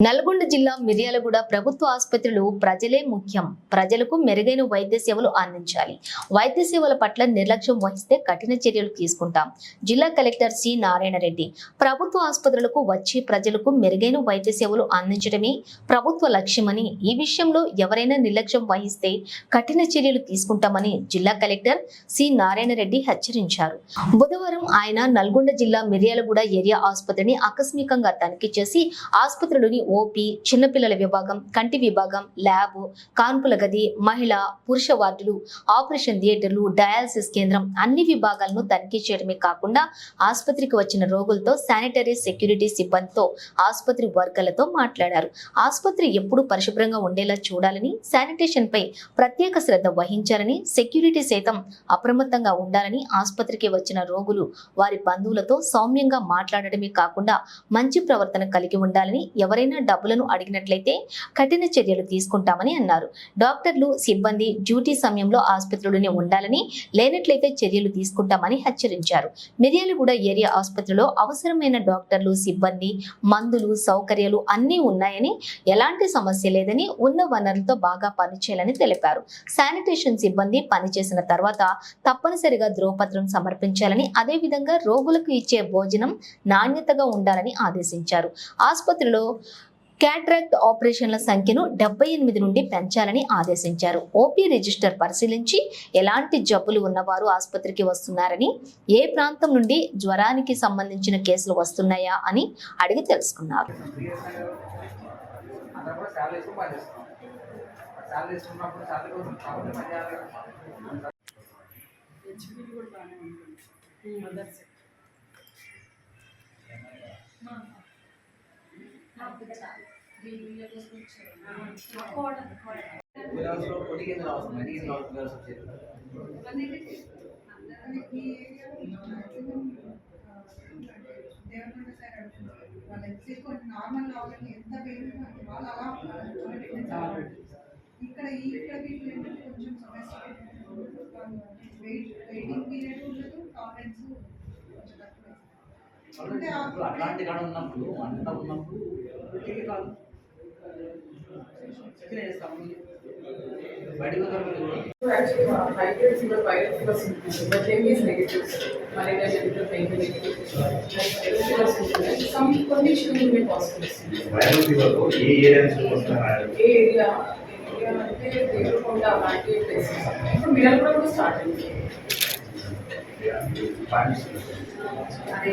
నల్గొండ జిల్లా మిర్యాలగూడ ప్రభుత్వ ఆసుపత్రులు ప్రజలే ముఖ్యం. ప్రజలకు మెరుగైన వైద్య సేవలు అందించాలి. వైద్య సేవల పట్ల నిర్లక్ష్యం వహిస్తే కఠిన చర్యలు తీసుకుంటాం. జిల్లా కలెక్టర్ సి నారాయణ రెడ్డి ప్రభుత్వ ఆసుపత్రులకు వచ్చి ప్రజలకు మెరుగైన వైద్య సేవలు అందించడమే ప్రభుత్వ లక్ష్యమని ఈ విషయంలో ఎవరైనా నిర్లక్ష్యం వహిస్తే కఠిన చర్యలు తీసుకుంటామని జిల్లా కలెక్టర్ సి నారాయణ రెడ్డి హెచ్చరించారు. బుధవారం ఆయన నల్గొండ జిల్లా మిర్యాలగూడ ఏరియా ఆసుపత్రిని ఆకస్మికంగా తనిఖీ చేసి ఆసుపత్రిలోని ఓపీ చిన్నపిల్లల విభాగం కంటి విభాగం ల్యాబ్ కాన్పుల గది మహిళ పురుష వార్డులు ఆపరేషన్ థియేటర్లు డయాలసిస్ కేంద్రం అన్ని విభాగాలను తనిఖీ చేయడమే కాకుండా ఆసుపత్రికి వచ్చిన రోగులతో శానిటరీ సెక్యూరిటీ సిబ్బందితో ఆసుపత్రి వర్గాలతో మాట్లాడారు. ఆసుపత్రి ఎప్పుడు పరిశుభ్రంగా ఉండేలా చూడాలని శానిటేషన్ పై ప్రత్యేక శ్రద్ధ వహించాలని సెక్యూరిటీ సైతం అప్రమత్తంగా ఉండాలని ఆసుపత్రికి వచ్చిన రోగులు వారి బంధువులతో సౌమ్యంగా మాట్లాడటమే కాకుండా మంచి ప్రవర్తన కలిగి ఉండాలని ఎవరైనా డబ్బులను అడిగినట్లయితే కఠిన చర్యలు తీసుకుంటామని అన్నారు. డాక్టర్లు సిబ్బంది డ్యూటీ సమయంలో ఆసుపత్రిలోనే ఉండాలని లేనట్లయితే చర్యలు తీసుకుంటామని హెచ్చరించారు. మిర్యాలగూడ ఏరియా ఆసుపత్రిలో అవసరమైన డాక్టర్లు సిబ్బంది మందులు సౌకర్యాలు అన్నీ ఉన్నాయని ఎలాంటి సమస్య లేదని ఉన్న వనరులతో బాగా పనిచేయాలని తెలిపారు. శానిటేషన్ సిబ్బంది పనిచేసిన తర్వాత తప్పనిసరిగా ధ్రువపత్రం సమర్పించాలని అదేవిధంగా రోగులకు ఇచ్చే భోజనం నాణ్యతగా ఉండాలని ఆదేశించారు. ఆసుపత్రిలో క్యాట్రాక్ట్ ఆపరేషన్ల సంఖ్యను డెబ్బై ఎనిమిది నుండి పెంచాలని ఆదేశించారు. ఓపీ రిజిస్టర్ పరిశీలించి ఎలాంటి జబ్బులు ఉన్నవారు ఆసుపత్రికి వస్తున్నారని ఏ ప్రాంతం నుండి జ్వరానికి సంబంధించిన కేసులు వస్తున్నాయా అని అడిగి తెలుసుకున్నారు. అందరూ నార్మల్ ఎంత పెయిన్ వాళ్ళు అలా ఇక్కడ ఈ ఇక్కడ వీళ్ళు ఏంటంటే కొంచెం వెయిట్ వెయిటింగ్ పీరియడ్ ఉండదు టాలరెన్స్ కొంచెం తక్కువ అంటే అట్లాంటి కాడ ఉన్నప్పుడు అంత ఉన్నప్పుడు కాదు వైరల్ ఫీవర్లో ఏ ఏరియా నుంచి వస్తున్నారు ఏ ఏరియా ఏరియా అంటే దేవరకొండ అలాంటి ప్లేసెస్ ఇప్పుడు మిడల్ కూడా స్టార్ట్ అయింది అదే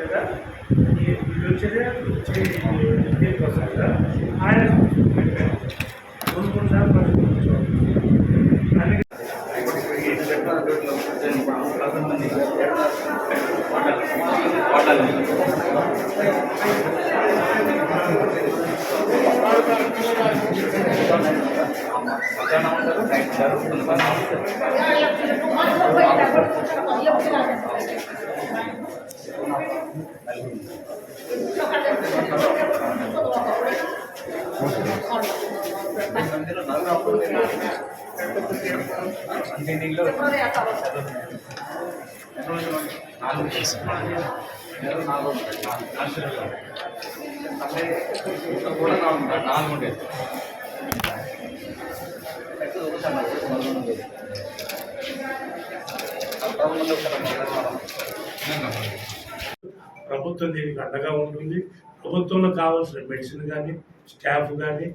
కదా ఈ- వచ్చేదే వచ్చే దీనికోసం కదా నాలుగు నెలలు నాలుగు నాలుగు కూడా ఉండేది ప్రభుత్వం దీనికి అండగా ఉంటుంది. ప్రభుత్వంలో కావాల్సిన మెడిసిన్ కానీ స్టాఫ్ కానీ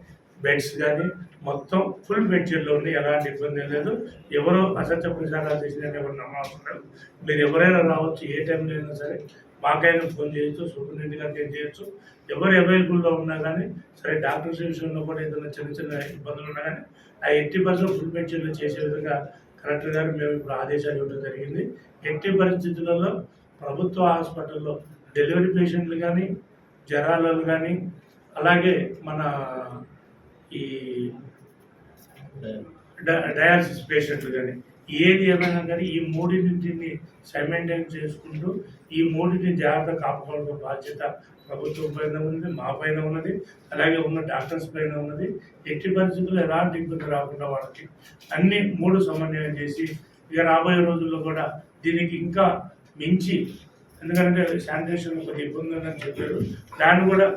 బెడ్స్ కానీ మొత్తం ఫుల్ బెడ్షీట్లో ఉండి ఎలాంటి ఇబ్బంది లేదు. ఎవరో అసత్య ప్రచారాలు చేసినట్టు ఎవరు నమ్మవసరం లేదు. మీరు ఎవరైనా రావచ్చు ఏ టైంలో అయినా సరే మాకైనా ఫోన్ చేయొచ్చు సూపరింటెండెంట్ గారికి ఏం చేయొచ్చు. ఎవరు అవైలబుల్లో ఉన్నా కానీ సరే డాక్టర్స్ విషయంలో కూడా ఏదైనా చిన్న చిన్న ఇబ్బందులు ఉన్నా కానీ ఆ ఎయిటీ పర్సెంట్ ఫుల్ బెడ్షీట్లో చేసే విధంగా కలెక్టర్ గారు మేము ఇప్పుడు ఆదేశాలు ఇవ్వడం జరిగింది. ఎట్టి పరిస్థితులలో ప్రభుత్వ హాస్పిటల్లో డెలివరీ పేషెంట్లు కానీ జ్వరాలు కానీ అలాగే మన ఈ డయాలసిస్. పేషెంట్లు కానీ ఏది ఏమైనా కానీ ఈ మూడింటిని సైమెంటైన్ చేసుకుంటూ ఈ మూడింటిని జాగ్రత్త కాపాడుకున్న బాధ్యత ప్రభుత్వం పైన ఉన్నది మా పైన ఉన్నది అలాగే ఉన్న డాక్టర్స్ పైన ఉన్నది. ఎట్టి పరిస్థితుల్లో ఎలాంటి ఇబ్బంది రాకుండా వాళ్ళకి అన్ని మూడు సమన్వయం చేసి ఇక రాబోయే రోజుల్లో కూడా దీనికి ఇంకా మించి ఎందుకంటే శానిటేషన్ కొద్దిగా ఇబ్బంది ఉందని చెప్పారు. దాన్ని కూడా